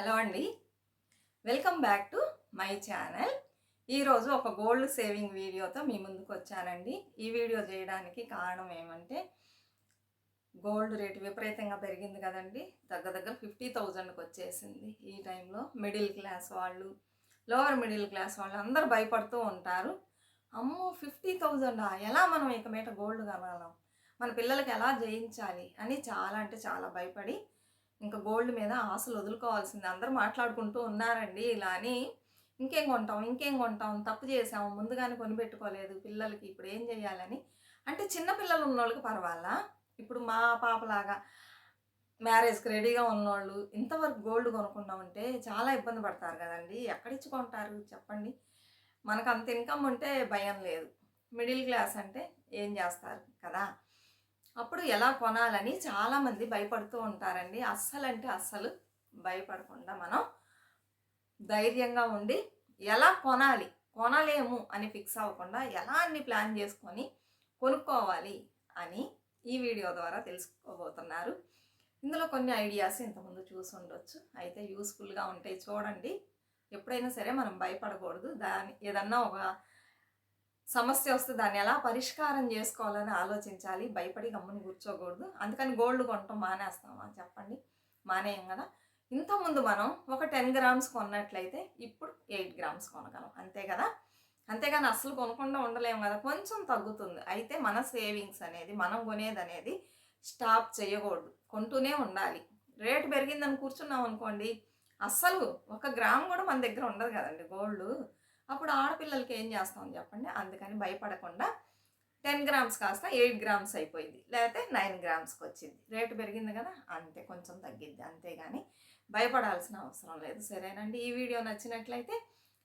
Hello అండి. Welcome back to my channel. ఈరోజు ఒక గోల్డ్ సేవింగ్ వీడియోతో మీ ముందుకు వచ్చానండి. ఈ వీడియో చేయడానికి కారణం ఏమంటే గోల్డ్ రేటు విపరీతంగా పెరిగింది కదండి. దగ్గర దగ్గర ఫిఫ్టీ థౌజండ్కి వచ్చేసింది ఈ టైంలో. మిడిల్ క్లాస్ వాళ్ళు లోవర్ మిడిల్ క్లాస్ వాళ్ళు అందరూ భయపడుతూ ఉంటారు. అమ్మో ఫిఫ్టీ థౌజండా? ఎలా మనం ఇక మీట గోల్డ్ కొనాలం? మన పిల్లలకి ఎలా జయించాలి? అని చాలా అంటే చాలా భయపడి ఇంకా గోల్డ్ మీద ఆశలు వదులుకోవాల్సింది. అందరూ మాట్లాడుకుంటూ ఉన్నారండి ఇలా అని. ఇంకేం కొంటాం ఇంకేం కొంటాం తప్పు చేసాము ముందుగానే కొనిపెట్టుకోలేదు పిల్లలకి ఇప్పుడు ఏం చేయాలని. అంటే చిన్న పిల్లలు ఉన్నోళ్ళకి పర్వాలా? ఇప్పుడు మా పాపలాగా మ్యారేజ్కి రెడీగా ఉన్నోళ్ళు ఇంతవరకు గోల్డ్ కొనుక్కున్నామంటే చాలా ఇబ్బంది పడతారు కదండి. ఎక్కడిచ్చి కొంటారు? చెప్పండి. మనకు అంత ఇన్కమ్ ఉంటే భయం లేదు. మిడిల్ క్లాస్ అంటే ఏం చేస్తారు? కదా! అప్పుడు ఎలా కొనాలని చాలామంది భయపడుతూ ఉంటారండి. అస్సలంటే అస్సలు భయపడకుండా మనం ధైర్యంగా ఉండి ఎలా కొనాలి కొనలేము అని ఫిక్స్ అవ్వకుండా ఎలా అన్ని ప్లాన్ చేసుకొని కొనుక్కోవాలి అని ఈ వీడియో ద్వారా తెలుసుకోబోతున్నారు. ఇందులో కొన్ని ఐడియాస్ ఇంతకుముందు చూసి ఉండొచ్చు. అయితే యూస్ఫుల్గా ఉంటాయి చూడండి. ఎప్పుడైనా సరే మనం భయపడకూడదు. దాని ఏదన్నా ఒక సమస్య వస్తే దాన్ని ఎలా పరిష్కారం చేసుకోవాలని ఆలోచించాలి. భయపడి గమ్ముని కూర్చోకూడదు. అందుకని గోల్డ్ కొనటం మానేస్తామా చెప్పండి. మానేయం కదా. ఇంతకుముందు మనం ఒక టెన్ గ్రామ్స్ కొన్నట్లయితే ఇప్పుడు ఎయిట్ గ్రామ్స్ కొనగలం. అంతే కదా? అంతేగాని అస్సలు కొనకుండా ఉండలేము కదా. కొంచెం తగ్గుతుంది. అయితే మన సేవింగ్స్ అనేది మనం కొనేది అనేది స్టాప్ చేయకూడదు. కొంటూనే ఉండాలి. రేటు పెరిగిందని కూర్చున్నాం అనుకోండి అస్సలు ఒక గ్రామ్ కూడా మన దగ్గర ఉండదు కదండి గోల్డ్. అప్పుడు ఆడపిల్లలకి ఏం చేస్తామని చెప్పండి? అందుకని భయపడకుండా టెన్ గ్రామ్స్ కాస్త ఎయిట్ గ్రామ్స్ అయిపోయింది. లేకపోతే నైన్ గ్రామ్స్కి వచ్చింది. రేటు పెరిగింది కదా? అంతే కొంచెం తగ్గిద్ది. అంతేగాని భయపడాల్సిన అవసరం లేదు. సరేనండి. ఈ వీడియో నచ్చినట్లయితే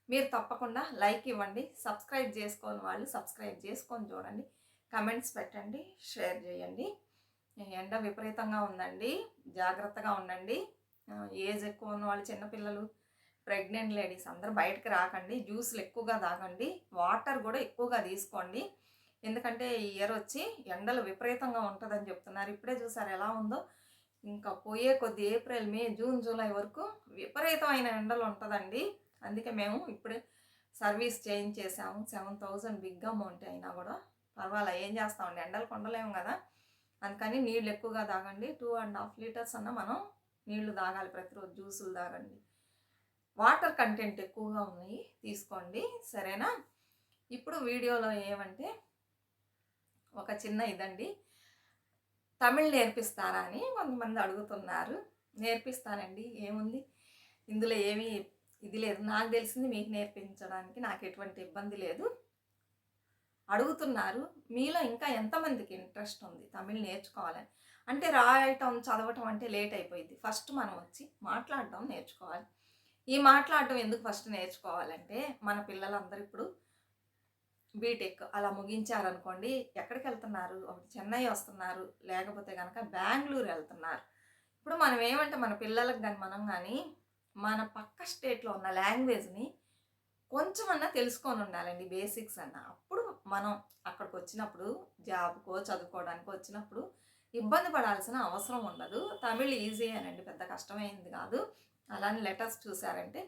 మీరు తప్పకుండా లైక్ ఇవ్వండి. సబ్స్క్రైబ్ చేసుకోని వాళ్ళు సబ్స్క్రైబ్ చేసుకొని చూడండి. కమెంట్స్ పెట్టండి. షేర్ చేయండి. ఎండ విపరీతంగా ఉందండి. జాగ్రత్తగా ఉండండి. ఏజ్ ఎక్కువ ఉన్న వాళ్ళు చిన్నపిల్లలు ప్రెగ్నెంట్ లేడీస్ అందరూ బయటకు రాకండి జ్యూస్లు ఎక్కువగా తాగండి వాటర్ కూడా ఎక్కువగా తీసుకోండి. ఎందుకంటే ఈ ఇయర్ వచ్చి ఎండలు విపరీతంగా ఉంటుందని చెప్తున్నారు. ఇప్పుడే చూసారు ఎలా ఉందో. ఇంకా పోయే కొద్ది ఏప్రిల్ మే జూన్ జూలై వరకు విపరీతమైన ఎండలు ఉంటుందండి. అందుకే మేము ఇప్పుడే సర్వీస్ చేంజ్ చేసాము సెవెన్ థౌజండ్ బిగ్ అమౌంట్ అయినా కూడా పర్వాలే ఏం చేస్తామండి? ఎండలు కొండలేము కదా. అందుకని నీళ్ళు ఎక్కువగా తాగండి. టూ అండ్ హాఫ్ లీటర్స్ అన్న మనం నీళ్ళు తాగాలి. ప్రతిరోజు జ్యూసులు తాగండి. వాటర్ కంటెంట్ ఎక్కువగా ఉన్నాయి తీసుకోండి. సరేనా? ఇప్పుడు వీడియోలో ఏమంటే ఒక చిన్న ఇదండి. తమిళ్ నేర్పిస్తారా అని కొంతమంది అడుగుతున్నారు. నేర్పిస్తానండి. ఏముంది? ఇందులో ఏమీ ఇది లేదు. నాకు తెలిసింది మీకు నేర్పించడానికి నాకు ఎటువంటి ఇబ్బంది లేదు. అడుగుతున్నారు. మీలో ఇంకా ఎంతమందికి ఇంట్రెస్ట్ ఉంది తమిళ్ నేర్చుకోవాలని? అంటే రాయటం చదవటం అంటే లేట్ అయిపోయింది. ఫస్ట్ మనం వచ్చి మాట్లాడటం నేర్చుకోవాలి. ఈ మాట్లాడటం ఎందుకు ఫస్ట్ నేర్చుకోవాలంటే మన పిల్లలందరూ ఇప్పుడు బీటెక్ అలా ముగించారనుకోండి ఎక్కడికి వెళ్తున్నారు ఒకటి చెన్నై వస్తున్నారు లేకపోతే కనుక బెంగళూరు వెళ్తున్నారు. ఇప్పుడు మనం ఏమంటే మన పిల్లలకు కానీ మనం కానీ మన పక్క స్టేట్లో ఉన్న లాంగ్వేజ్ని కొంచెమన్నా తెలుసుకొని ఉండాలండి బేసిక్స్ అన్న. అప్పుడు మనం అక్కడికి వచ్చినప్పుడు జాబ్కో చదువుకోవడానికో వచ్చినప్పుడు ఇబ్బంది పడాల్సిన అవసరం ఉండదు. తమిళ్ ఈజీ అనండి పెద్ద కష్టమైంది కాదు. అలానే లెటర్స్ చూసారంటే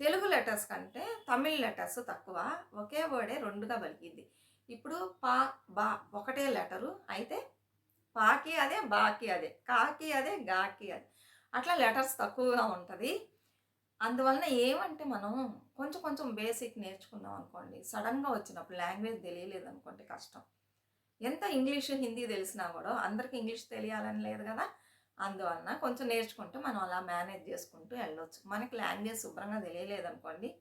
తెలుగు లెటర్స్ కంటే తమిళ్ లెటర్స్ తక్కువ ఒకే వర్డే రెండుగా పలికింది ఇప్పుడు పా బా ఒకటే లెటరు అయితే పాకి అదే బాకి అదే కాకి అదే గాకి అదే. అట్లా లెటర్స్ తక్కువగా ఉంటుంది. అందువలన ఏమంటే మనం కొంచెం కొంచెం బేసిక్ నేర్చుకున్నాం అనుకోండి సడన్గా వచ్చినప్పుడు లాంగ్వేజ్ తెలియలేదు అనుకోండి కష్టం. ఎంత ఇంగ్లీష్ హిందీ తెలిసినా కూడా అందరికీ ఇంగ్లీష్ తెలియాలని లేదు కదా. అందువలన కొంచెం నేర్చుకుంటూ మనం అలా మేనేజ్ చేసుకుంటూ వెళ్ళొచ్చు. మనకి లాంగ్వేజ్ శుభ్రంగా తెలియలేదు అనుకోండి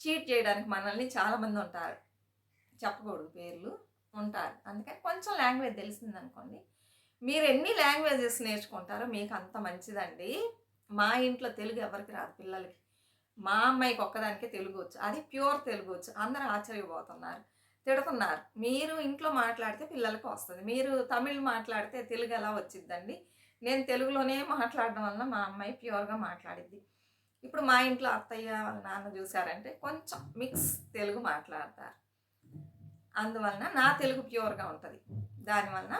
చీట్ చేయడానికి మనల్ని చాలామంది ఉంటారు. చెప్పకూడదు పేర్లు ఉంటారు. అందుకని కొంచెం లాంగ్వేజ్ తెలిసింది అనుకోండి మీరు ఎన్ని లాంగ్వేజెస్ నేర్చుకుంటారో మీకు అంత మంచిదండి. మా ఇంట్లో తెలుగు ఎవరికి రాదు పిల్లలకి. మా అమ్మాయికి ఒక్కదానికే తెలుగు వచ్చు. అది ప్యూర్ తెలుగు వచ్చు. అందరూ ఆశ్చర్యపోతున్నారు తిడుతున్నారు. మీరు ఇంట్లో మాట్లాడితే పిల్లలకి వస్తుంది. మీరు తమిళ్ మాట్లాడితే తెలుగు ఎలా వచ్చిద్దండి? నేను తెలుగులోనే మాట్లాడడం వల్ల మా అమ్మాయి ప్యూర్గా మాట్లాడిద్ది ఇప్పుడు మా ఇంట్లో అత్తయ్య వాళ్ళ నాన్న చూసారంటే కొంచెం మిక్స్ తెలుగు మాట్లాడతారు. అందువలన నా తెలుగు ప్యూర్గా ఉంటుంది. దానివలన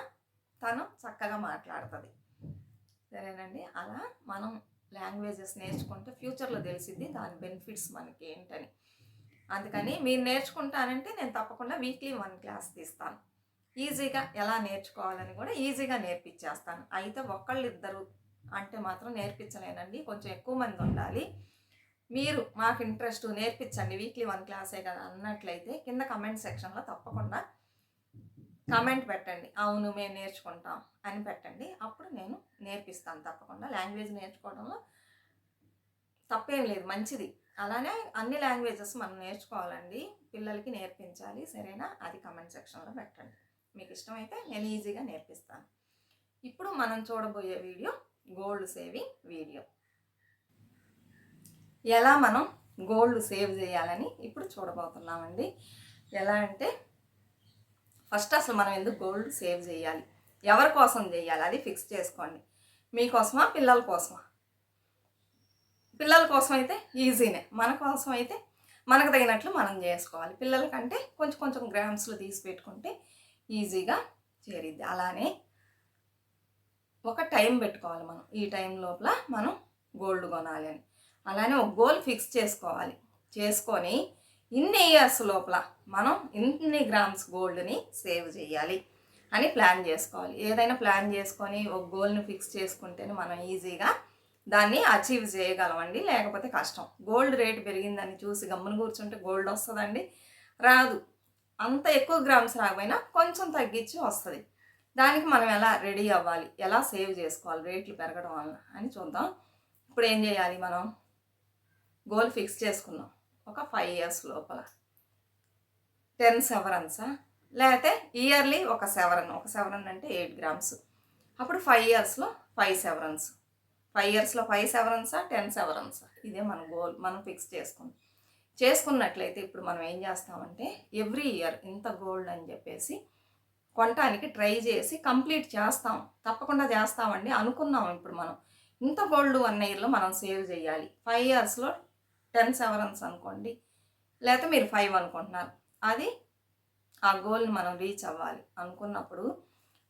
తను చక్కగా మాట్లాడుతుంది. సరేనండి? అలా మనం లాంగ్వేజెస్ నేర్చుకుంటే ఫ్యూచర్లో తెలిసిద్ది దాని బెనిఫిట్స్ మనకి ఏంటని అందుకని మీరు నేర్చుకుంటానంటే నేను తప్పకుండా వీక్లీ వన్ క్లాస్ తీస్తాను. ఈజీగా ఎలా నేర్చుకోవాలని కూడా ఈజీగా నేర్పించేస్తాను. అయితే ఒకళ్ళు ఇద్దరు అంటే మాత్రం నేర్పించలేనండి. కొంచెం ఎక్కువ మంది ఉండాలి. మీరు మాకు ఇంట్రెస్ట్ నేర్పించండి. వీక్లీ వన్ క్లాసే కదా అన్నట్లయితే కింద కమెంట్ సెక్షన్లో తప్పకుండా కమెంట్ పెట్టండి. అవును మేము నేర్చుకుంటాం అని పెట్టండి. అప్పుడు నేను నేర్పిస్తాను తప్పకుండా. లాంగ్వేజ్ నేర్చుకోవడంలో తప్పేం లేదు. మంచిది. అలానే అన్ని లాంగ్వేజెస్ మనం నేర్చుకోవాలండి. పిల్లలకి నేర్పించాలి. సరేనా? అది కమెంట్ సెక్షన్లో పెట్టండి. మీకు ఇష్టమైతే నేను ఈజీగా నేర్పిస్తాను. ఇప్పుడు మనం చూడబోయే వీడియో గోల్డ్ సేవింగ్ వీడియో. ఎలా మనం గోల్డ్ సేవ్ చేయాలని ఇప్పుడు చూడబోతున్నామండి. ఎలా అంటే ఫస్ట్ అసలు మనం ఎందుకు గోల్డ్ సేవ్ చేయాలి? ఎవరి కోసం చేయాలి? అది ఫిక్స్ చేసుకోండి. మీకోసమా పిల్లల కోసమా? పిల్లల కోసం అయితే ఈజీనే. మన కోసం అయితే మనకు తగినట్లు మనం చేసుకోవాలి. పిల్లలకంటే కొంచెం కొంచెం గ్రామ్స్లో తీసి పెట్టుకుంటే ఈజీగా చేరిద్ది. అలానే ఒక టైం పెట్టుకోవాలి మనం. ఈ టైం లోపల మనం గోల్డ్ కొనాలి అని. అలానే ఒక గోల్ ఫిక్స్ చేసుకోవాలి. చేసుకొని ఇన్ని ఇయర్స్ లోపల మనం ఇన్ని గ్రామ్స్ గోల్డ్ని సేవ్ చేయాలి అని ప్లాన్ చేసుకోవాలి. ఏదైనా ప్లాన్ చేసుకొని ఒక గోల్ని ఫిక్స్ చేసుకుంటేనే మనం ఈజీగా దాన్ని అచీవ్ చేయగలమండి లేకపోతే కష్టం. గోల్డ్ రేట్ పెరిగిందని చూసి గమ్మున కూర్చుంటే గోల్డ్ వస్తుందండి? రాదు. అంత ఎక్కువ గ్రామ్స్ రాకపోయినా కొంచెం తగ్గించి వస్తుంది. దానికి మనం ఎలా రెడీ అవ్వాలి? ఎలా సేవ్ చేసుకోవాలి? రేట్లు పెరగడం వలన అని చూద్దాం. ఇప్పుడు ఏం చేయాలి మనం? గోల్ ఫిక్స్ చేసుకున్నాం ఒక ఫైవ్ ఇయర్స్ లోపల. టెన్ సెవరన్సా లేకపోతే ఇయర్లీ ఒక సెవరన్. ఒక సెవరన్ అంటే ఎయిట్ గ్రామ్స్. అప్పుడు ఫైవ్ ఇయర్స్లో ఫైవ్ సెవరన్స్. ఫైవ్ ఇయర్స్లో ఫైవ్ సెవరన్సా టెన్ సెవరన్సా ఇదే మన గోల్. మనం ఫిక్స్ చేసుకున్నాం చేసుకున్నట్లయితే ఇప్పుడు మనం ఏం చేస్తామంటే ఎవ్రీ ఇయర్ ఇంత గోల్డ్ అని చెప్పేసి కొనటానికి ట్రై చేసి కంప్లీట్ చేస్తాం. తప్పకుండా చేస్తామండి. అనుకున్నాం ఇప్పుడు మనం. ఇంత గోల్డ్ వన్ ఇయర్లో మనం సేవ్ చేయాలి. ఫైవ్ ఇయర్స్లో టెన్ సెవరన్స్ అనుకోండి. లేకపోతే మీరు ఫైవ్ అనుకుంటున్నారు. అది ఆ గోల్ని మనం రీచ్ అవ్వాలి అనుకున్నప్పుడు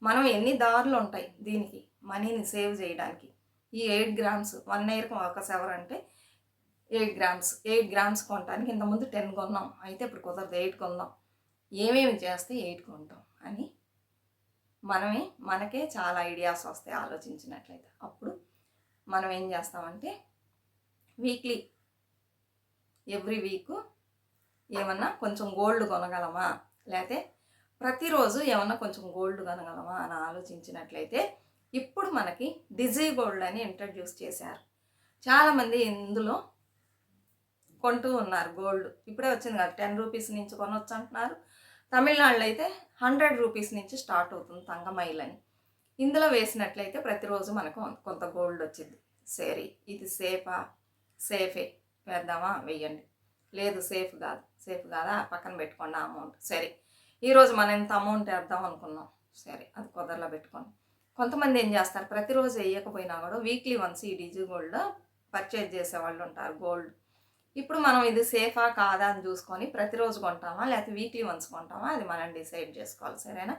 మనం ఎన్ని దారులు ఉంటాయి దీనికి మనీని సేవ్ చేయడానికి. ఈ ఎయిట్ గ్రామ్స్ వన్ ఇయర్కి ఒక సెవర్ అంటే ఎయిట్ గ్రామ్స్ ఎయిట్ గ్రామ్స్ కొనడానికి ఇంతకుముందు టెన్ కొన్నాం. అయితే ఇప్పుడు కుదరదు ఎయిట్ కొందాం ఏమేమి చేస్తే ఎయిట్ కొంటాం అని మనమే మనకే చాలా ఐడియాస్ వస్తాయి ఆలోచించినట్లయితే. అప్పుడు మనం ఏం చేస్తామంటే వీక్లీ ఎవ్రీ వీక్ ఏమన్నా కొంచెం గోల్డ్ కొనగలమా? లేకపోతే ప్రతిరోజు ఏమన్నా కొంచెం గోల్డ్ కొనగలమా అని ఆలోచించినట్లయితే ఇప్పుడు మనకి డిజీ గోల్డ్ అని ఇంట్రడ్యూస్ చేశారు. చాలామంది ఇందులో కొంటూ ఉన్నారు గోల్డ్. ఇప్పుడే వచ్చింది కదా టెన్ రూపీస్ నుంచి కొనొచ్చు అంటున్నారు తమిళనాడులో అయితే హండ్రెడ్ రూపీస్ నుంచి స్టార్ట్ అవుతుంది తంగమైల్ అని. ఇందులో వేసినట్లయితే ప్రతిరోజు మనకు కొంత గోల్డ్ వచ్చింది. సరే ఇది సేఫా? సేఫే. వేద్దామా? వెయ్యండి లేదు సేఫ్ కాదు. సేఫ్ కాదా? పక్కన పెట్టుకోండి అమౌంట్. సరే ఈరోజు మనం ఎంత అమౌంట్ వేద్దాం అనుకున్నాం? సరే అది కుదరలో పెట్టుకోండి. కొంతమంది ఏం చేస్తారు? ప్రతిరోజు వేయకపోయినా కూడా వీక్లీ వన్స్ ఈ డిజి గోల్డ్ పర్చేజ్ చేసే వాళ్ళు ఉంటారు గోల్డ్ ఇప్పుడు మనం ఇది సేఫా కాదా అని చూసుకొని ప్రతిరోజు కొంటామా? లేకపోతే వీక్లీ వన్స్ కొంటామా? అది మనం డిసైడ్ చేసుకోవాలి. సరేనా?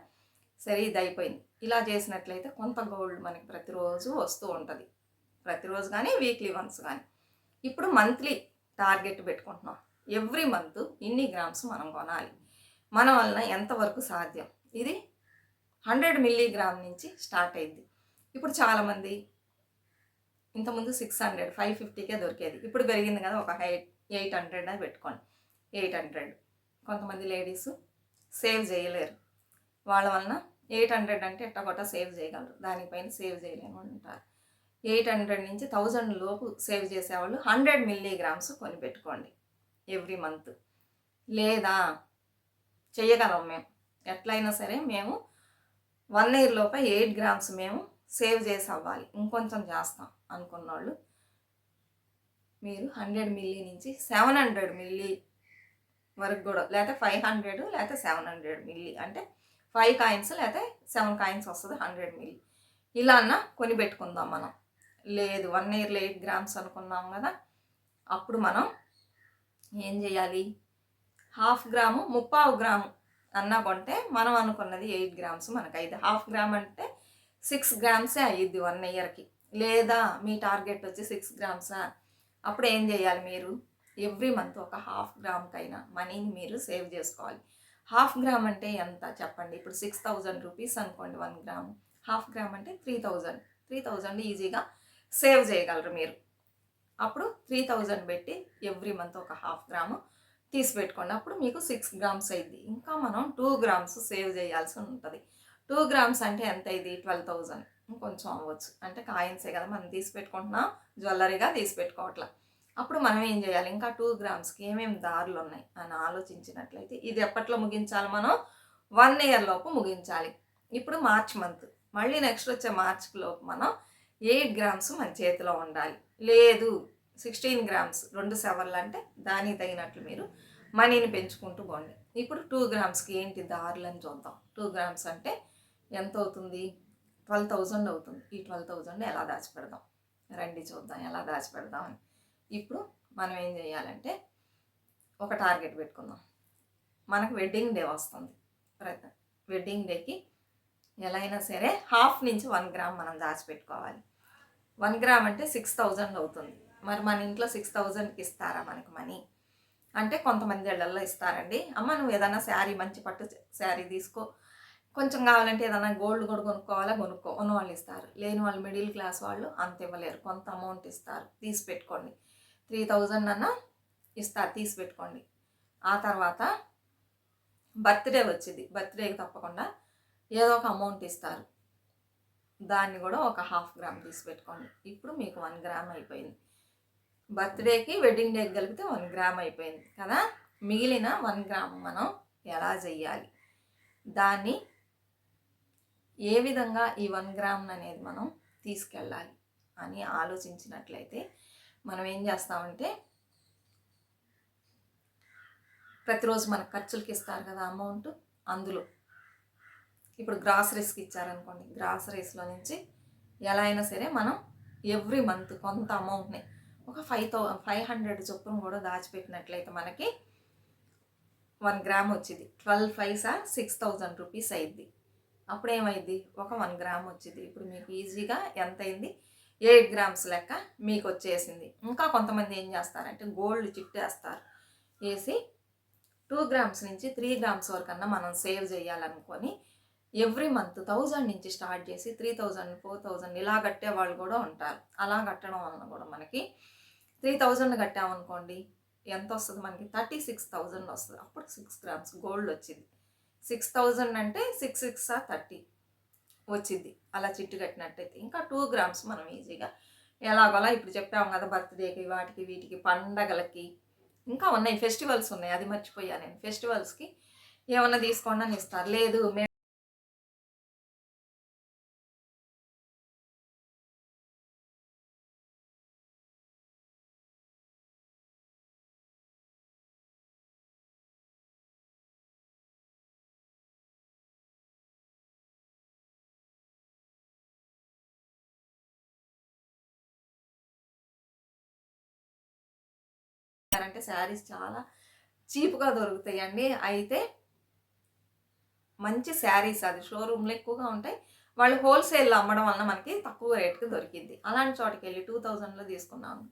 సరే ఇది అయిపోయింది. ఇలా చేసినట్లయితే కొంత గోల్డ్ మనకి ప్రతిరోజు వస్తూ ఉంటుంది. ప్రతిరోజు కానీ వీక్లీ వన్స్ కానీ ఇప్పుడు మంత్లీ టార్గెట్ పెట్టుకుంటున్నాం. ఎవ్రీ మంత్ ఇన్ని గ్రామ్స్ మనం కొనాలి. మన వలన ఎంతవరకు సాధ్యం? ఇది హండ్రెడ్ మిల్లీగ్రామ్ నుంచి స్టార్ట్ అయింది ఇప్పుడు చాలామంది ఇంతకుముందు సిక్స్ హండ్రెడ్ ఫైవ్ ఫిఫ్టీకే దొరికేది. ఇప్పుడు పెరిగింది కదా ఒక హైట్ ఎయిట్ హండ్రెడ్ అని పెట్టుకోండి. Eight hundred. కొంతమంది లేడీస్ సేవ్ చేయలేరు. వాళ్ళ వలన ఎయిట్ హండ్రెడ్ అంటే ఎట్టగొట్ట సేవ్ చేయగలరు. దానిపైన సేవ్ చేయలేము అంటారు ఎయిట్ హండ్రెడ్ నుంచి థౌజండ్ లోపు సేవ్ చేసేవాళ్ళు హండ్రెడ్ మిల్లీగ్రామ్స్ కొని పెట్టుకోండి ఎవ్రీ మంత్. లేదా చేయగలం మేము. ఎట్లయినా సరే మేము వన్ ఇయర్ లోపే ఎయిట్ గ్రామ్స్ మేము సేవ్ చేసి అవ్వాలి. ఇంకొంచెం చేస్తాం అనుకున్న వాళ్ళు మీరు హండ్రెడ్ మిల్లీ నుంచి సెవెన్ హండ్రెడ్ మిల్లీ వరకు కూడా లేకపోతే ఫైవ్ హండ్రెడ్ లేకపోతే సెవెన్ హండ్రెడ్ మిల్లీ. అంటే ఫైవ్ కాయిన్స్ లేకపోతే సెవెన్ కాయిన్స్ వస్తుంది హండ్రెడ్ మిల్లీ. ఇలా అన్న కొని పెట్టుకుందాం మనం. లేదు వన్ ఇయర్లో ఎయిట్ గ్రామ్స్ అనుకున్నాం కదా అప్పుడు మనం ఏం చేయాలి? హాఫ్ గ్రాము ముప్పావు గ్రాము అన్నా కొంటే మనం అనుకున్నది ఎయిట్ గ్రామ్స్ మనకు అయితే హాఫ్ గ్రామ్ అంటే సిక్స్ గ్రామ్సే అయ్యిద్ది వన్ ఇయర్కి. లేదా మీ టార్గెట్ వచ్చి సిక్స్ గ్రామ్సా? అప్పుడు ఏం చేయాలి మీరు? ఎవ్రీ మంత్ ఒక హాఫ్ గ్రామ్కైనా మనీని మీరు సేవ్ చేసుకోవాలి. హాఫ్ గ్రామ్ అంటే ఎంత చెప్పండి? ఇప్పుడు సిక్స్ థౌజండ్ రూపీస్ అనుకోండి వన్ గ్రామ్. హాఫ్ గ్రామ్ అంటే త్రీ థౌజండ్. త్రీ థౌజండ్ ఈజీగా సేవ్ చేయగలరు మీరు. అప్పుడు త్రీ థౌజండ్ పెట్టి ఎవ్రీ మంత్ ఒక హాఫ్ గ్రాము తీసి పెట్టుకోండి. అప్పుడు మీకు సిక్స్ గ్రామ్స్ అయింది. ఇంకా మనం టూ గ్రామ్స్ సేవ్ చేయాల్సి ఉంటుంది. టూ గ్రామ్స్ అంటే ఎంత అయింది ట్వెల్వ్ థౌజండ్. ఇంకొంచెం అవ్వచ్చు. అంటే కాయిన్సే కదా మనం తీసి పెట్టుకుంటున్నాం జ్యువెలరీగా తీసి పెట్టుకోవట్లా. అప్పుడు మనం ఏం చేయాలి? ఇంకా టూ గ్రామ్స్కి ఏమేమి దారులు ఉన్నాయి? అని ఆలోచించినట్లయితే ఇది ఎప్పట్లో ముగించాలి మనం? వన్ ఇయర్ లోపు ముగించాలి. ఇప్పుడు మార్చ్ మంత్. మళ్ళీ నెక్స్ట్ వచ్చే మార్చ్ లోపు మనం ఎయిట్ గ్రామ్స్ మన చేతిలో ఉండాలి. లేదు సిక్స్టీన్ గ్రామ్స్ రెండు సెవర్లు అంటే దానికి తగినట్లు మీరు మనీని పెంచుకుంటూ పోండి. ఇప్పుడు టూ గ్రామ్స్కి ఏంటి దారులు అని చూద్దాం. టూ గ్రామ్స్ అంటే ఎంత అవుతుంది ట్వెల్వ్ థౌజండ్ అవుతుంది. ఈ ట్వెల్వ్ థౌజండ్ ఎలా దాచిపెడదాం? రండి చూద్దాం ఎలా దాచిపెడదామని ఇప్పుడు మనం ఏం చేయాలంటే ఒక టార్గెట్ పెట్టుకుందాం. మనకు వెడ్డింగ్ డే వస్తుంది. ప్రతి వెడ్డింగ్ డేకి ఎలా అయినా సరే హాఫ్ నుంచి వన్ గ్రామ్ మనం దాచిపెట్టుకోవాలి. వన్ గ్రామ్ అంటే సిక్స్ థౌజండ్ అవుతుంది. మరి మన ఇంట్లో సిక్స్ థౌజండ్కి ఇస్తారా మనకు మనీ? అంటే కొంతమంది ఇళ్ళలో ఇస్తారండి. అమ్మ నువ్వు ఏదైనా శారీ మంచి పట్టు శారీ తీసుకో. కొంచెం కావాలంటే ఏదైనా గోల్డ్ కూడా కొనుక్కోవాలా? కొనుక్కో ఉన్న వాళ్ళు ఇస్తారు లేని వాళ్ళు మిడిల్ క్లాస్ వాళ్ళు అంత ఇవ్వలేరు. కొంత అమౌంట్ ఇస్తారు. తీసి పెట్టుకోండి. త్రీ థౌజండ్ అన్న ఇస్తారు. తీసి పెట్టుకోండి. ఆ తర్వాత బర్త్డే వచ్చింది. బర్త్డేకి తప్పకుండా ఏదో ఒక అమౌంట్ ఇస్తారు. దాన్ని కూడా ఒక హాఫ్ గ్రామ్ తీసి పెట్టుకోండి. ఇప్పుడు మీకు వన్ గ్రామ్ అయిపోయింది. బర్త్డేకి వెడ్డింగ్ డేకి కలిపితే వన్ గ్రామ్ అయిపోయింది కదా? మిగిలిన వన్ గ్రామ్ మనం ఎలా చెయ్యాలి దాన్ని ఏ విధంగా ఈ వన్ గ్రామ్ అనేది మనం తీసుకెళ్ళాలి అని ఆలోచించినట్లయితే మనం ఏం చేస్తామంటే ప్రతిరోజు మన ఖర్చులకి ఇస్తారు కదా అమౌంట్ అందులో. ఇప్పుడు గ్రాసరీస్కి ఇచ్చారనుకోండి గ్రాసరీస్లో నుంచి ఎలా అయినా సరే మనం ఎవ్రీ మంత్ కొంత అమౌంట్ని ఒక ఫైవ్ థౌ ఫైవ్ హండ్రెడ్ చొప్పున కూడా దాచిపెట్టినట్లయితే మనకి వన్ గ్రామ్ వచ్చింది. Twelve five sir six thousand rupees అయింది అప్పుడు ఏమైంది ఒక వన్ గ్రామ్ వచ్చింది. ఇప్పుడు మీకు ఈజీగా ఎంత అయింది ఎయిట్ గ్రామ్స్ లెక్క మీకు వచ్చేసింది ఇంకా కొంతమంది ఏం చేస్తారంటే గోల్డ్ చిట్టేస్తారు. వేసి టూ గ్రామ్స్ నుంచి త్రీ గ్రామ్స్ వరకన్నా మనం సేవ్ చేయాలనుకొని ఎవ్రీ మంత్ థౌజండ్ నుంచి స్టార్ట్ చేసి త్రీ థౌజండ్ ఫోర్ థౌజండ్ ఇలా కట్టే వాళ్ళు కూడా ఉంటారు. అలా కట్టడం వలన కూడా మనకి త్రీ థౌజండ్ కట్టామనుకోండి ఎంత వస్తుంది మనకి? థర్టీ సిక్స్ థౌజండ్ వస్తుంది. అప్పుడు సిక్స్ గ్రామ్స్ గోల్డ్ వచ్చింది. సిక్స్ థౌజండ్ అంటే సిక్స్ సిక్స్ థర్టీ వచ్చింది. అలా చిట్టు కట్టినట్టయితే. ఇంకా టూ గ్రామ్స్ మనం ఈజీగా ఎలాగోలా ఇప్పుడు చెప్పాము కదా బర్త్డేకి వాటికి వీటికి పండగలకి. ఇంకా ఉన్నాయి ఫెస్టివల్స్ ఉన్నాయి. అది మర్చిపోయా నేను. ఫెస్టివల్స్కి ఏమన్నా తీసుకోండి అని ఇస్తారు. లేదు మేము అంటే శారీస్ చాలా చీప్గా దొరుకుతాయండి. అయితే మంచి శారీస్ అది. షోరూమ్లో ఎక్కువగా ఉంటాయి. వాళ్ళు హోల్సేల్లో అమ్మడం వలన మనకి తక్కువ రేట్కి దొరికింది. అలాంటి చోటుకి వెళ్ళి టూ థౌజండ్లో తీసుకున్నాము.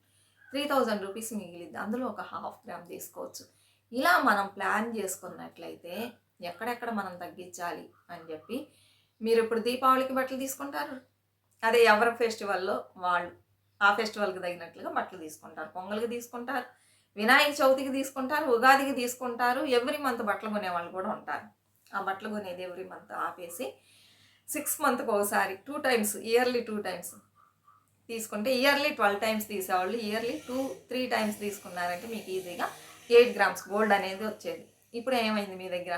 త్రీ థౌజండ్ రూపీస్ మిగిలింది. అందులో ఒక హాఫ్ గ్రామ్ తీసుకోవచ్చు. ఇలా మనం ప్లాన్ చేసుకున్నట్లయితే ఎక్కడెక్కడ మనం తగ్గించాలి అని చెప్పి మీరు ఇప్పుడు దీపావళికి బట్టలు తీసుకుంటారు. అదే ఎవరి ఫెస్టివల్లో వాళ్ళు ఆ ఫెస్టివల్కి తగినట్లుగా బట్టలు తీసుకుంటారు. పొంగల్కి తీసుకుంటారు. వినాయక చవితికి తీసుకుంటారు ఉగాదికి తీసుకుంటారు ఎవ్రీ మంత్ బట్టలు కొనే వాళ్ళు కూడా ఉంటారు. ఆ బట్టలు కొనేది ఎవ్రీ మంత్ ఆపేసి సిక్స్ మంత్కి ఒకసారి two times yearly two times తీసుకుంటే ఇయర్లీ ట్వెల్వ్ టైమ్స్ తీసేవాళ్ళు. ఇయర్లీ టూ త్రీ టైమ్స్ తీసుకున్నారంటే మీకు ఈజీగా ఎయిట్ గ్రామ్స్ గోల్డ్ అనేది వచ్చేది. ఇప్పుడు ఏమైంది మీ దగ్గర?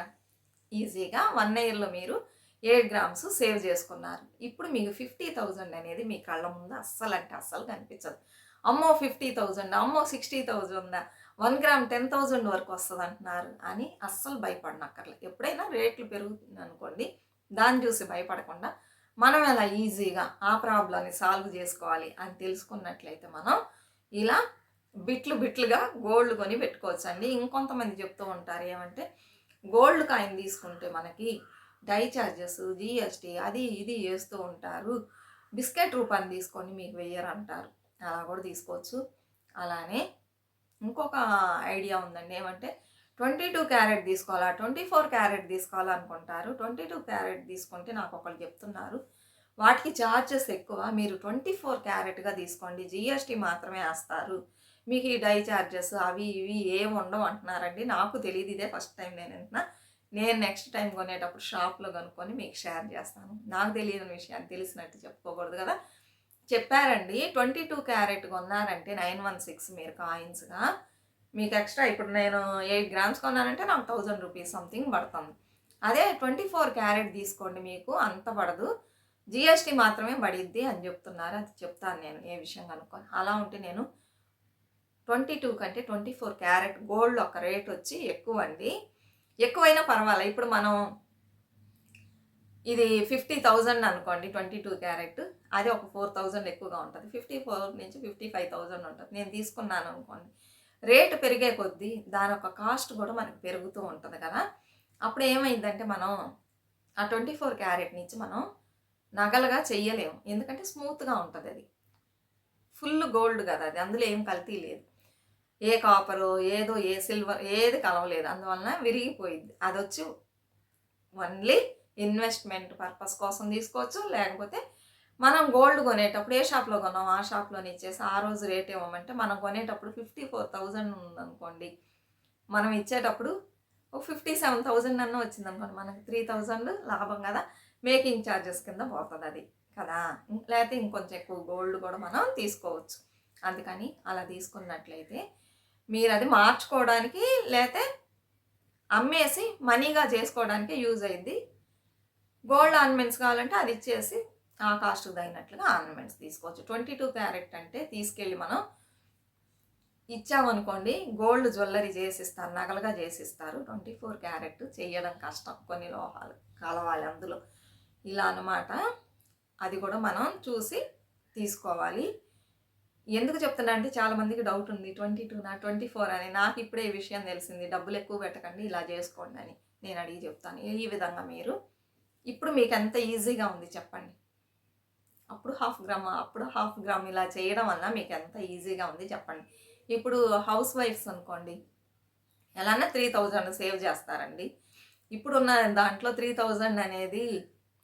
ఈజీగా వన్ ఇయర్లో మీరు ఎయిట్ గ్రామ్స్ సేవ్ చేసుకున్నారు. ఇప్పుడు మీకు ఫిఫ్టీ థౌజండ్ అనేది మీ కళ్ళ ముందు అస్సలు అంటే అస్సలు కనిపించదు. అమ్మో ఫిఫ్టీ థౌజండ్ అమ్మో sixty thousand one gram ten thousand వరకు వస్తుంది అంటున్నారు అని అస్సలు భయపడనక్కర్లేదు. ఎప్పుడైనా రేట్లు పెరుగుతుంది అనుకోండి దాన్ని చూసి భయపడకుండా మనం ఎలా ఈజీగా ఆ ప్రాబ్లమ్ని సాల్వ్ చేసుకోవాలి అని తెలుసుకున్నట్లయితే మనం ఇలా బిట్లు బిట్లుగా గోల్డ్ కొని పెట్టుకోవచ్చు అండి ఇంకొంతమంది చెప్తూ ఉంటారు ఏమంటే గోల్డ్ కాయిన్ తీసుకుంటే మనకి డై ఛార్జెస్ జిఎస్టీ అది ఇది వేస్తూ ఉంటారు. బిస్కెట్ రూపాన్ని తీసుకొని మీకు వెయ్యరంటారు. అలా కూడా తీసుకోవచ్చు. అలానే ఇంకొక ఐడియా ఉందండి. ఏమంటే ట్వంటీ టూ క్యారెట్ తీసుకోవాలా? ట్వంటీ ఫోర్ క్యారెట్ తీసుకోవాలనుకుంటారు. ట్వంటీ టూ క్యారెట్ తీసుకుంటే నాకు ఒకళ్ళు చెప్తున్నారు. వాటికి ఛార్జెస్ ఎక్కువ. మీరు ట్వంటీ ఫోర్ క్యారెట్గా తీసుకోండి. జిఎస్టీ మాత్రమే వేస్తారు. మీకు ఈ డై ఛార్జెస్ అవి ఇవి ఏమి ఉండవు అంటున్నారండి. నాకు తెలియదు ఇదే ఫస్ట్ టైం నేను వింటున్నా. నేను నెక్స్ట్ టైం కొనేటప్పుడు షాప్లో కనుక్కొని మీకు షేర్ చేస్తాను. నాకు తెలియని విషయాన్ని తెలిసినట్టు చెప్పుకోకూడదు కదా. చెప్పారండి. ట్వంటీ టూ క్యారెట్ కొన్నారంటే నైన్ వన్ సిక్స్ మీరు కాయిన్స్గా. మీకు ఎక్స్ట్రా ఇప్పుడు నేను ఎయిట్ గ్రామ్స్ కొన్నానంటే నాకు థౌజండ్ రూపీస్ సంథింగ్ పడుతుంది అదే ట్వంటీ ఫోర్ క్యారెట్ తీసుకోండి మీకు అంత పడదు. జిఎస్టీ మాత్రమే పడిద్ది అని చెప్తున్నారు. అది చెప్తాను నేను ఏ విషయం కనుక్కొని. అలా ఉంటే నేను ట్వంటీ టూ కంటే ట్వంటీ ఫోర్ క్యారెట్ గోల్డ్ ఒక రేట్ వచ్చి ఎక్కువ అండి ఎక్కువైనా పర్వాలేదు ఇప్పుడు మనం ఇది ఫిఫ్టీ థౌజండ్ అనుకోండి ట్వంటీ టూ క్యారెట్. అది ఒక ఫోర్ థౌజండ్ ఎక్కువగా ఉంటుంది. ఫిఫ్టీ ఫోర్ నుంచి ఫిఫ్టీ ఫైవ్ థౌజండ్ ఉంటుంది. నేను తీసుకున్నాను అనుకోండి. రేటు పెరిగే కొద్దీ దాని యొక్క కాస్ట్ కూడా మనకి పెరుగుతూ ఉంటుంది కదా. అప్పుడు ఏమైందంటే మనం ఆ ట్వంటీ ఫోర్ క్యారెట్ నుంచి మనం నగలుగా చెయ్యలేము. ఎందుకంటే స్మూత్గా ఉంటుంది అది. ఫుల్ గోల్డ్ కదా అది. అందులో ఏం కల్తీ లేదు. ఏ కాపరు ఏదో ఏ సిల్వర్ ఏది కలవలేదు. అందువలన విరిగిపోయింది. అది వచ్చి ఓన్లీ ఇన్వెస్ట్మెంట్ పర్పస్ కోసం తీసుకోవచ్చు. లేకపోతే మనం గోల్డ్ కొనేటప్పుడు ఏ షాప్లో కొన్నాం ఆ షాప్లోనే ఇచ్చేసి ఆ రోజు రేట్ ఇవ్వమంటే మనం కొనేటప్పుడు ఫిఫ్టీ ఫోర్ థౌజండ్ ఉందనుకోండి. మనం ఇచ్చేటప్పుడు ఒక ఫిఫ్టీ సెవెన్ థౌజండ్ అన్న వచ్చింది అనుకోండి మనకి త్రీ థౌజండ్ లాభం కదా మేకింగ్ ఛార్జెస్ కింద పోతుంది అది కదా. లేకపోతే ఇంకొంచెం ఎక్కువ గోల్డ్ కూడా మనం తీసుకోవచ్చు. అందుకని అలా తీసుకున్నట్లయితే మీరు అది మార్చుకోవడానికి లేతే అమ్మేసి మనీగా చేసుకోవడానికి యూజ్ అయింది గోల్డ్ ఆర్నమెంట్స్ కావాలంటే అది ఇచ్చేసి ఆ కాస్ట్కి తగినట్లుగా ఆర్నమెంట్స్ తీసుకోవచ్చు. ట్వంటీ టూ క్యారెట్ అంటే తీసుకెళ్ళి మనం ఇచ్చామనుకోండి గోల్డ్ జ్యువెలరీ చేసిస్తారు నగలుగా చేసిస్తారు. ట్వంటీ ఫోర్ క్యారెట్ చేయడం కష్టం కొన్ని లోహాలు కలవాలి అందులో. ఇలా అనమాట అది కూడా మనం చూసి తీసుకోవాలి. ఎందుకు చెప్తున్నా అంటే చాలామందికి డౌట్ ఉంది ట్వంటీ టూ నా ట్వంటీ ఫోర్ అని. నాకు ఇప్పుడే ఈ విషయం తెలిసింది డబ్బులు ఎక్కువ పెట్టకండి ఇలా చేసుకోండి అని. నేను అడిగి చెప్తాను. ఈ విధంగా మీరు ఇప్పుడు మీకు ఎంత ఈజీగా ఉంది చెప్పండి. అప్పుడు హాఫ్ గ్రామ్ అప్పుడు హాఫ్ గ్రామ్ ఇలా చేయడం వల్ల మీకు ఎంత ఈజీగా ఉంది చెప్పండి. ఇప్పుడు హౌస్ వైఫ్స్ అనుకోండి. ఎలానే త్రీ థౌజండ్ సేవ్ చేస్తారండి. ఇప్పుడున్న దాంట్లో త్రీ థౌజండ్ అనేది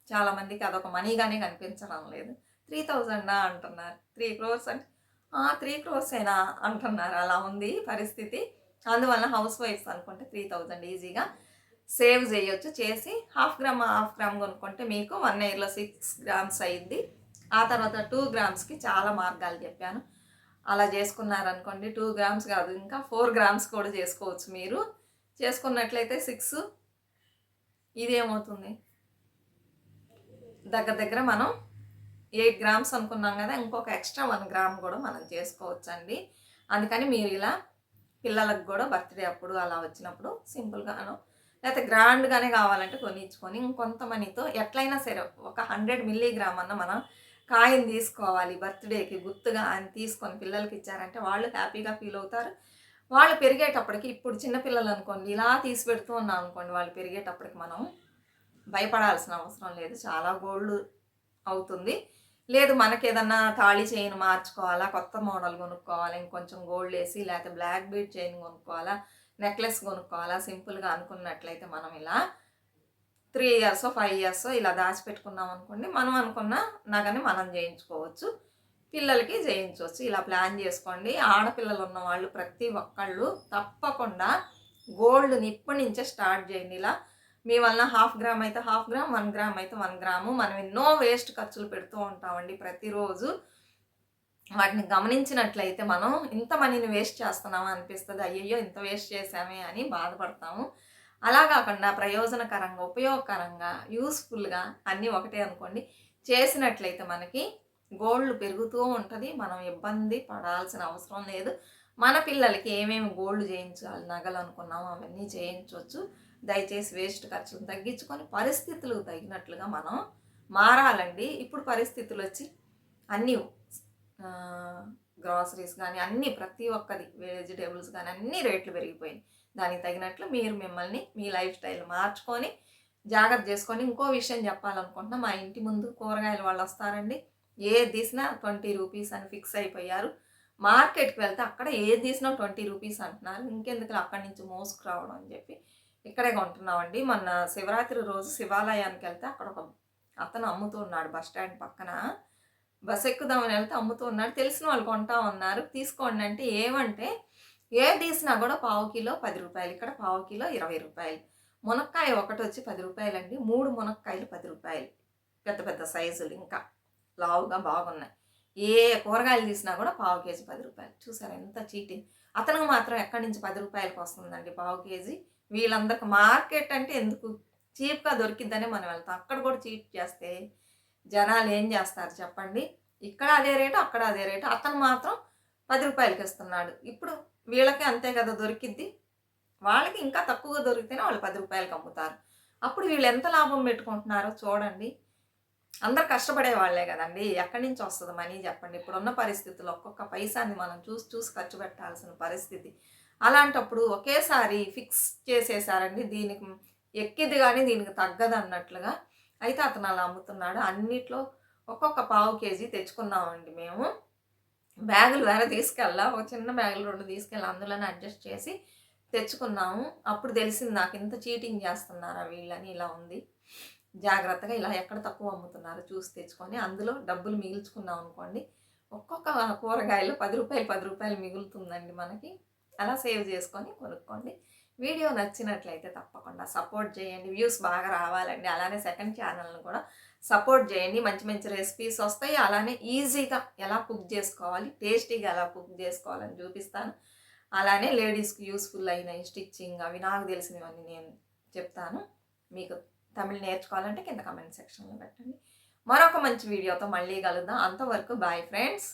చాలామందికి అదొక మనీగానే కనిపించడం లేదు. త్రీ థౌజండా అంటున్నారు. త్రీ క్రోర్స్ అంటే త్రీ క్రోర్సేనా అంటున్నారు. అలా ఉంది పరిస్థితి. అందువల్ల హౌస్ వైఫ్స్ అనుకుంటే త్రీ థౌజండ్ ఈజీగా సేవ్ చేయొచ్చు. చేసి హాఫ్ గ్రామ్ హాఫ్ గ్రామ్ కొనుక్కుంటే మీకు వన్ ఇయర్లో సిక్స్ గ్రామ్స్ అయింది ఆ తర్వాత టూ గ్రామ్స్కి చాలా మార్గాలు చెప్పాను. అలా చేసుకున్నారనుకోండి టూ గ్రామ్స్ కాదు ఇంకా ఫోర్ గ్రామ్స్ కూడా చేసుకోవచ్చు మీరు. చేసుకున్నట్లయితే సిక్స్. ఇదేమవుతుంది? దగ్గర దగ్గర మనం ఎయిట్ గ్రామ్స్ అనుకున్నాం కదా ఇంకొక ఎక్స్ట్రా వన్ గ్రామ్ కూడా మనం చేసుకోవచ్చండి. అందుకని మీరు ఇలా పిల్లలకు కూడా బర్త్డే అప్పుడు అలా వచ్చినప్పుడు సింపుల్గాను లేకపోతే గ్రాండ్గానే కావాలంటే కొనిచ్చుకొని ఇంకొంత మనీతో ఎట్లయినా సరే ఒక హండ్రెడ్ మిల్లీగ్రామ్ అన్న మనం కాయిన్ తీసుకోవాలి బర్త్డేకి గుర్తుగా అని తీసుకొని పిల్లలకి ఇచ్చారంటే వాళ్ళు హ్యాపీగా ఫీల్ అవుతారు. వాళ్ళు పెరిగేటప్పటికి ఇప్పుడు చిన్నపిల్లలు అనుకోండి ఇలా తీసి పెడుతూ ఉన్నాం అనుకోండి వాళ్ళు పెరిగేటప్పటికి మనం భయపడాల్సిన అవసరం లేదు. చాలా గోల్డ్ అవుతుంది. లేదు మనకి ఏదన్నా తాళి చైన్ మార్చుకోవాలా కొత్త మోడల్ కొనుక్కోవాలా ఇంకొంచెం గోల్డ్ వేసి లేకపోతే బ్లాక్ బీట్ చైన్ కొనుక్కోవాలా నెక్లెస్ కొనుక్కోవాలా? సింపుల్గా అనుకున్నట్లయితే మనం ఇలా త్రీ ఇయర్స్ ఫైవ్ ఇయర్స్ ఇలా దాచిపెట్టుకున్నాం అనుకోండి మనం అనుకున్న నగని మనం చేయించుకోవచ్చు. పిల్లలకి చేయించవచ్చు. ఇలా ప్లాన్ చేసుకోండి. ఆడపిల్లలు ఉన్న వాళ్ళు ప్రతి ఒక్కళ్ళు తప్పకుండా గోల్డ్ని ఇప్పటి నుంచే స్టార్ట్ చేయండి. ఇలా మీ వలన హాఫ్ గ్రామ్ అయితే హాఫ్ గ్రామ్ వన్ గ్రామ్ అయితే వన్ గ్రాము. మనం ఎన్నో వేస్ట్ ఖర్చులు పెడుతూ ఉంటామండి ప్రతిరోజు. వాటిని గమనించినట్లయితే మనం ఇంత మనీని వేస్ట్ చేస్తున్నామా అనిపిస్తుంది. అయ్యయ్యో ఇంత వేస్ట్ చేసామే అని బాధపడతాము. అలా కాకుండా ప్రయోజనకరంగా ఉపయోగకరంగా యూస్ఫుల్గా అన్నీ ఒకటే అనుకోండి. చేసినట్లయితే మనకి గోల్డ్ పెరుగుతూ ఉంటుంది. మనం ఇబ్బంది పడాల్సిన అవసరం లేదు. మన పిల్లలకి ఏమేమి గోల్డ్ చేయించాలి నగలు అనుకున్నామో అవన్నీ చేయించవచ్చు దయచేసి వేస్ట్ ఖర్చులు తగ్గించుకొని పరిస్థితులకు తగినట్లుగా మనం మారాలండి. ఇప్పుడు పరిస్థితులు వచ్చి అన్నీ గ్రాసరీస్ కానీ అన్నీ ప్రతి ఒక్కది వెజిటేబుల్స్ కానీ అన్ని రేట్లు పెరిగిపోయినాయి. దానికి తగినట్లు మీరు మిమ్మల్ని మీ లైఫ్ స్టైల్ మార్చుకొని జాగ్రత్త చేసుకొని ఇంకో విషయం చెప్పాలనుకుంటున్నా. మా ఇంటి ముందు కూరగాయలు వాళ్ళు వస్తారండి. ఏది తీసినా ట్వంటీ రూపీస్ అని ఫిక్స్ అయిపోయారు. మార్కెట్కి వెళ్తే అక్కడ ఏది తీసినా ట్వంటీ రూపీస్ అంటున్నారు. ఇంకెందుకు అక్కడి నుంచి మోసుకురావడం అని చెప్పి ఇక్కడే కొంటున్నామండి. మొన్న శివరాత్రి రోజు శివాలయానికి వెళ్తే అక్కడ ఒక అతను అమ్ముతూ ఉన్నాడు బస్ స్టాండ్ పక్కన. బస్ ఎక్కుదామని వెళ్తే అమ్ముతూ ఉన్నాడు తెలిసిన వాళ్ళు కొంటా ఉన్నారు. తీసుకోండి అంటే ఏమంటే ఏ తీసినా కూడా పావు కిలో పది రూపాయలు ఇక్కడ పావు కిలో ఇరవై రూపాయలు. మునక్కాయ ఒకటి వచ్చి పది రూపాయలండి. మూడు మునక్కాయలు పది రూపాయలు. పెద్ద పెద్ద సైజులు ఇంకా. లావుగా బాగున్నాయి. ఏ కూరగాయలు తీసినా కూడా పావు కేజీ పది రూపాయలు. చూసారా ఎంత చీటింగ్. అతనికి మాత్రం ఎక్కడి నుంచి పది రూపాయలకు వస్తుందండి పావు కేజీ? వీళ్ళందరికి మార్కెట్ అంటే ఎందుకు? చీప్గా దొరికిద్దని మనం వెళ్తాం. అక్కడ కూడా చీప్ చేస్తే జనాలు ఏం చేస్తారు చెప్పండి? ఇక్కడ అదే రేటు అక్కడ అదే రేటు. అతను మాత్రం పది రూపాయలకి ఇస్తున్నాడు. ఇప్పుడు వీళ్ళకి అంతే కదా దొరికిద్ది? వాళ్ళకి ఇంకా తక్కువగా దొరికితేనే వాళ్ళు పది రూపాయలకి అమ్ముతారు. అప్పుడు వీళ్ళు ఎంత లాభం పెట్టుకుంటున్నారో చూడండి. అందరు కష్టపడే వాళ్ళే కదండి. ఎక్కడి నుంచి వస్తుంది మనీ చెప్పండి. ఇప్పుడున్న పరిస్థితుల్లో ఒక్కొక్క పైసాని మనం చూసి చూసి ఖర్చు పెట్టాల్సిన పరిస్థితి. అలాంటప్పుడు ఒకేసారి ఫిక్స్ చేసేసారండి. దీనికి ఎక్కిది కానీ దీనికి తగ్గదు అన్నట్లుగా అయితే అతను అలా అమ్ముతున్నాడు. అన్నిట్లో ఒక్కొక్క పావు కేజీ తెచ్చుకున్నామండి మేము. బ్యాగులు వేరే తీసుకెళ్ళా ఒక చిన్న బ్యాగులు రెండు తీసుకెళ్ళి అందులోనే అడ్జస్ట్ చేసి తెచ్చుకున్నాము. అప్పుడు తెలిసింది నాకు ఇంత చీటింగ్ చేస్తున్నారా వీళ్ళని ఇలా ఉంది. జాగ్రత్తగా ఇలా ఎక్కడ తక్కువ అమ్ముతున్నారో చూసి తెచ్చుకొని అందులో డబ్బులు మిగిల్చుకున్నాం అనుకోండి. ఒక్కొక్క కూరగాయలు పది రూపాయలు పది రూపాయలు మిగులుతుందండి మనకి. అలా సేవ్ చేసుకొని కొనుక్కోండి. వీడియో నచ్చినట్లయితే తప్పకుండా సపోర్ట్ చేయండి వ్యూస్ బాగా రావాలండి. అలానే సెకండ్ ఛానల్ని కూడా సపోర్ట్ చేయండి. మంచి మంచి రెసిపీస్ వస్తాయి. అలానే ఈజీగా ఎలా కుక్ చేసుకోవాలి టేస్టీగా ఎలా కుక్ చేసుకోవాలని చూపిస్తాను. అలానే లేడీస్కి యూస్ఫుల్ అయిన స్టిచ్చింగ్ అవి నాకు తెలిసినవన్నీ నేను చెప్తాను. మీకు తమిళ్ నేర్చుకోవాలంటే కింద కమెంట్ సెక్షన్లో పెట్టండి. మరొక మంచి వీడియోతో మళ్ళీ కలుద్దాం. అంతవరకు బాయ్ ఫ్రెండ్స్.